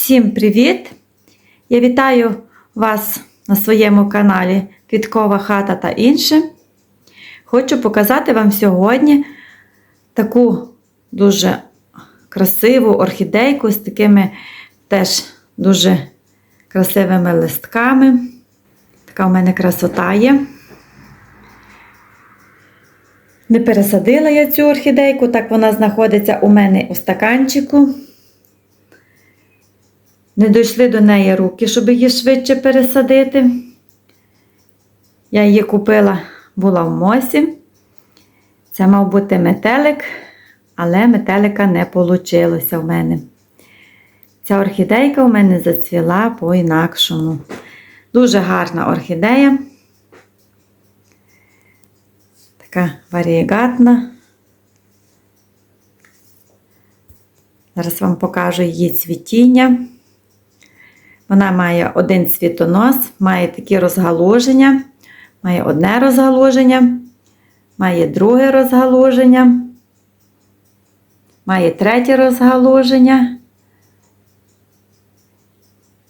Всім привіт! Я вітаю вас на своєму каналі Квіткова хата та інше. Хочу показати вам сьогодні таку дуже красиву орхідейку з такими теж дуже красивими листками. Така у мене красота є. Не пересадила я цю орхідейку, так вона знаходиться у мене у стаканчику. Не дійшли до неї руки, щоб її швидше пересадити. Я її купила, була в мосі. Це мав бути метелик, але метелика не вийшло в мене. Ця орхідейка у мене зацвіла по-інакшому. Дуже гарна орхідея. Така варієгатна. Зараз вам покажу її цвітіння. Вона має один цвітонос, має такі розгалуження, має одне розгалуження, має друге розгалуження, має третє розгалуження.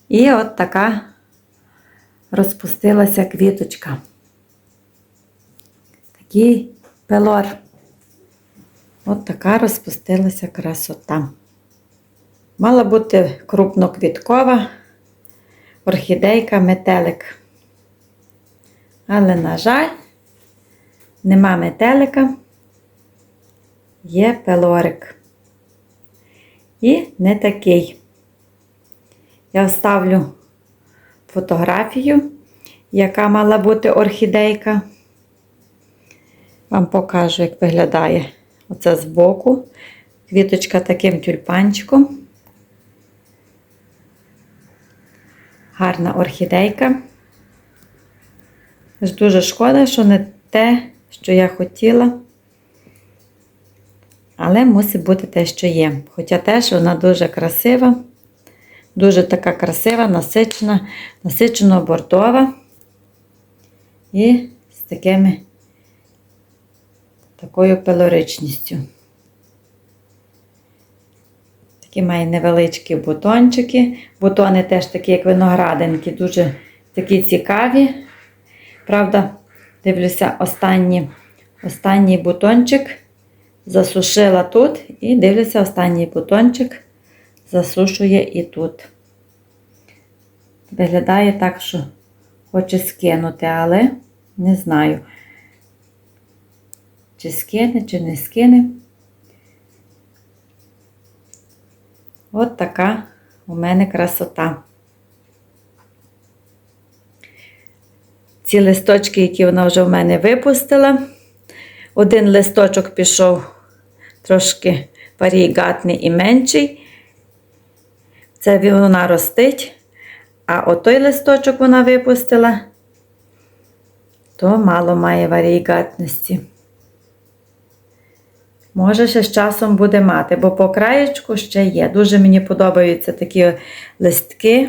І от така розпустилася квіточка. Такий пелор. От така розпустилася красота. Мала бути крупноквіткова орхідейка метелик. Але, на жаль, нема метелика, є пелорик. І не такий. Я вставлю фотографію, яка мала бути орхідейка. Вам покажу, як виглядає оце збоку. Квіточка таким тюльпанчиком. Гарна орхідейка. Дуже шкода, що не те, що я хотіла. Але мусить бути те, що є. Хоча теж вона дуже красива, дуже така красива, насичена, насичено бордова. І з такими такою пелоричністю. Такі має невеличкі бутончики. Бутони теж такі, як виноградинки, дуже такі цікаві. Правда, дивлюся, останній, останній бутончик засушила тут, і дивлюся, останній бутончик засушує і тут. Виглядає так, що хоче скинути, але не знаю, чи скине, чи не скине. От така у мене красота. Ці листочки, які вона вже в мене випустила. Один листочок пішов трошки варігатний і менший. Це вона ростить. А отой листочок вона випустила, то мало має варігатності. Може, ще з часом буде мати, бо по краєчку ще є. Дуже мені подобаються такі листки.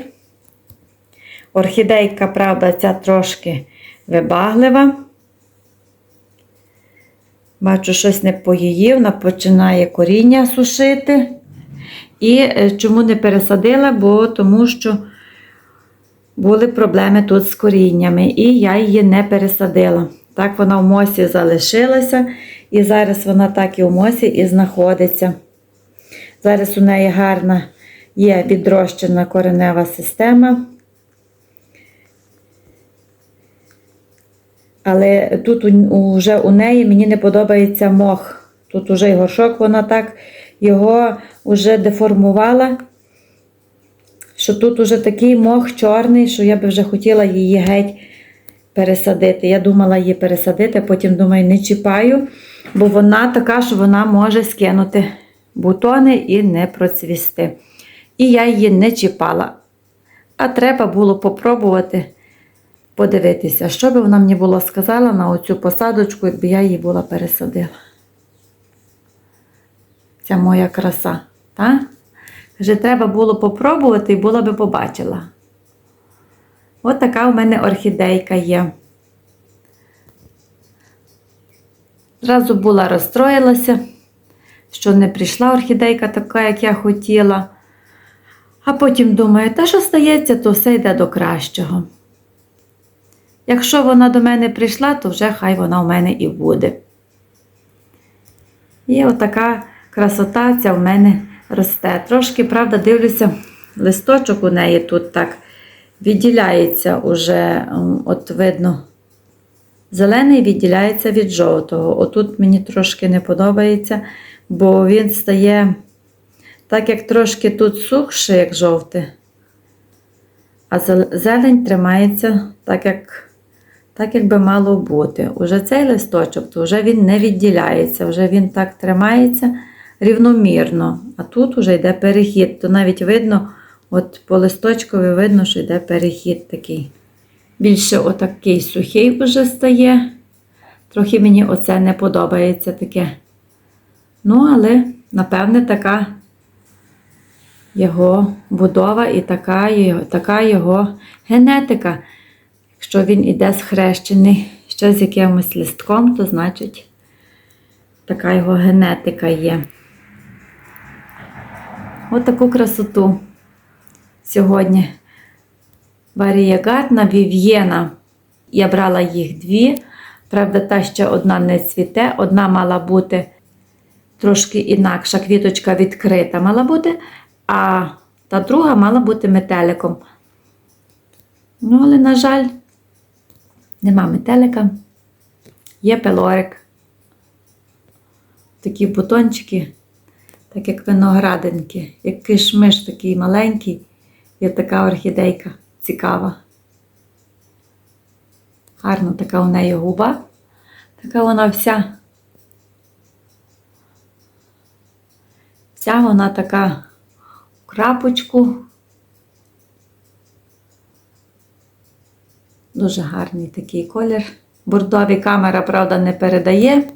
Орхідейка, правда, ця трошки вибаглива. Бачу, щось не поїв, вона починає коріння сушити. І е, чому не пересадила? Бо тому що були проблеми тут з коріннями, і я її не пересадила. Так вона в мосі залишилася, і зараз вона так і в мосі і знаходиться. Зараз у неї гарна є відрощена коренева система. Але тут вже у неї мені не подобається мох. Тут уже й горшок, вона так його вже деформувала, що тут уже такий мох чорний, що я би вже хотіла її геть пересадити. Я думала її пересадити, потім думаю, не чіпаю, бо вона така, що вона може скинути бутони і не процвісти. І я її не чіпала. А треба було попробувати подивитися, що би вона мені була сказала на оцю посадочку, якби я її була пересадила. Ця моя краса. так? Каже, треба було попробувати і була би побачила. От така у мене орхідейка є. Зразу була розстроїлася, що не прийшла орхідейка така, як я хотіла. А потім думаю, та що стається, то все йде до кращого. Якщо вона до мене прийшла, то вже хай вона в мене і буде. І отака красота ця в мене росте. Трошки, правда, дивлюся, листочок у неї тут так відділяється уже, от видно. Зелений відділяється від жовтого. Отут мені трошки не подобається, бо він стає так, як трошки тут сухше, як жовте. А зелень тримається так, як, так, як би мало бути. Уже цей листочок, то вже він не відділяється, вже він так тримається рівномірно. А тут вже йде перехід. То навіть видно, от по листочкові видно, що йде перехід такий. Більше отакий сухий вже стає. Трохи мені оце не подобається таке. Ну, але, напевне, така його будова і така його, така його генетика. Якщо він іде схрещений ще з якимось листком, то значить така його генетика є. Ось таку красоту сьогодні. Варієгатна Вів'єна. Я брала їх дві. Правда, та ще одна не цвіте, одна мала бути трошки інакша, квіточка відкрита мала бути, а та друга мала бути метеликом. Ну, але, на жаль, нема метелика. Є пелорик. Такі бутончики, так як виноградинки, як кишмиш такий маленький, є така орхідейка цікава. Гарна така у неї губа. Така вона вся. Вся вона така в крапочку. Дуже гарний такий колір. Бордовий камера, правда, не передає.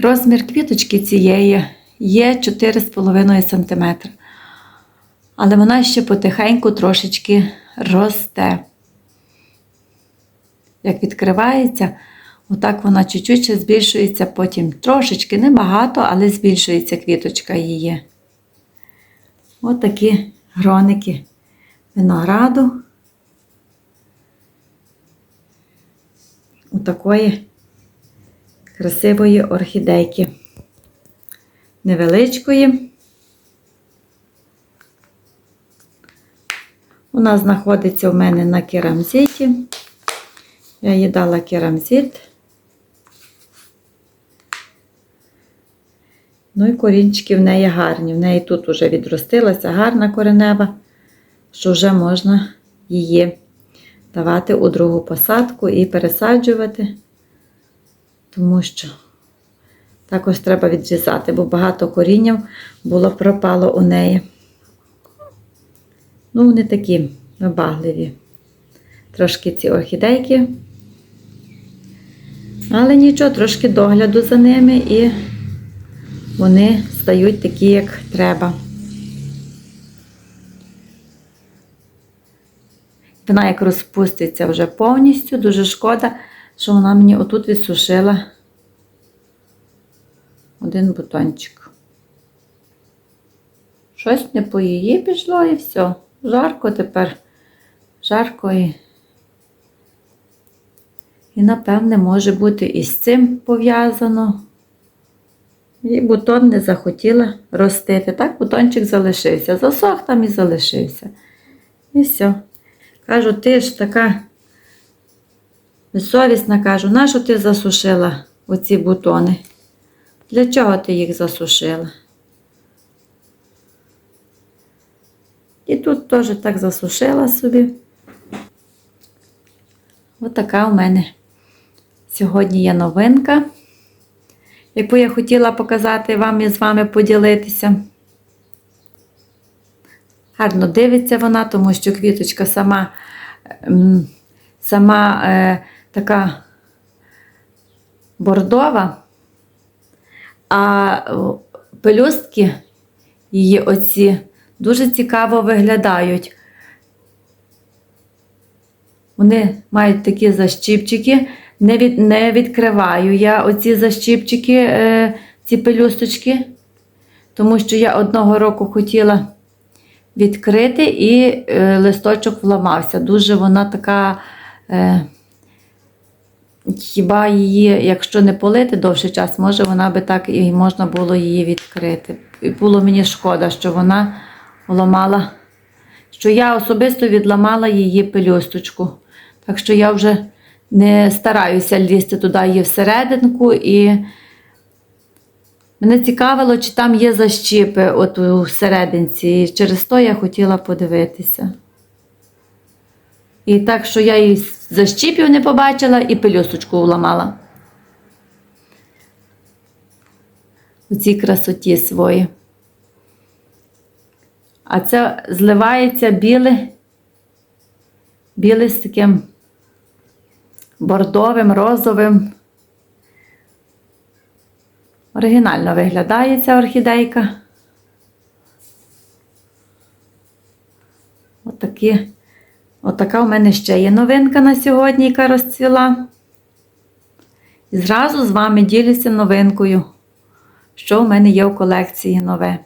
Розмір квіточки цієї є 4,5 см. Але вона ще потихеньку трошечки росте. Як відкривається, отак вона чуть-чуть збільшується, потім трошечки, небагато, але збільшується квіточка її. Ось такі гроники винограду. У такої красивої орхідейки. Невеличкої. Вона знаходиться у мене на керамзиті. Я їй дала керамзит. Ну і корінчики в неї гарні. В неї тут вже відростилася гарна коренева, що вже можна її давати у другу посадку і пересаджувати, тому що також треба відрізати, бо багато корінням було пропало у неї. Ну, вони такі вибагливі. Трошки ці орхідейки. Але нічого, трошки догляду за ними і вони стають такі, як треба. Вона як розпуститься вже повністю, дуже шкода, що вона мені отут відсушила один бутончик. Щось не по її пішло і все. Жарко тепер. Жарко і. І, напевне, може бути і з цим пов'язано. І бутон не захотіла ростити. Так, бутончик залишився. Засох там і залишився. І все. Кажу, ти ж така безсовісна, кажу, нащо ти засушила оці бутони? Для чого ти їх засушила? І тут теж так засушила собі. Ось така у мене сьогодні є новинка, яку я хотіла показати вам і з вами поділитися. Гарно дивиться вона, тому що квіточка сама, ем, сама е, така бордова, а пелюстки її оці дуже цікаво виглядають. Вони мають такі защіпчики. Не, від, не відкриваю я оці защіпчики, е, ці пелюсточки, тому що я одного року хотіла відкрити і е, листочок вламався. Дуже вона така. Е, Хіба її, якщо не полити довший час, може вона би так і можна було її відкрити. І було мені шкода, що вона ламала, що я особисто відламала її пелюсточку. Так що я вже не стараюся лізти туди її всерединку. І мене цікавило, чи там є защіпи от у серединці. І через то я хотіла подивитися. І так, що я її защіпів не побачила і пелюсточку уламала. У цій красоті свої. А це зливається біле, біле з таким бордовим, розовим. Оригінально виглядає ця орхідейка. Отакі. Отака у мене ще є новинка на сьогодні, яка розцвіла. І зразу з вами ділюся новинкою, що в мене є в колекції нове.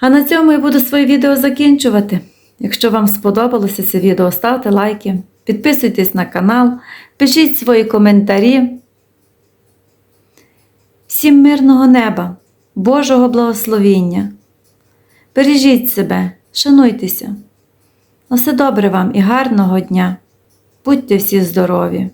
А на цьому я буду своє відео закінчувати. Якщо вам сподобалося це відео, ставте лайки, підписуйтесь на канал, пишіть свої коментарі. Всім мирного неба, Божого благословіння. Бережіть себе, шануйтеся. На все добре вам і гарного дня. Будьте всі здорові!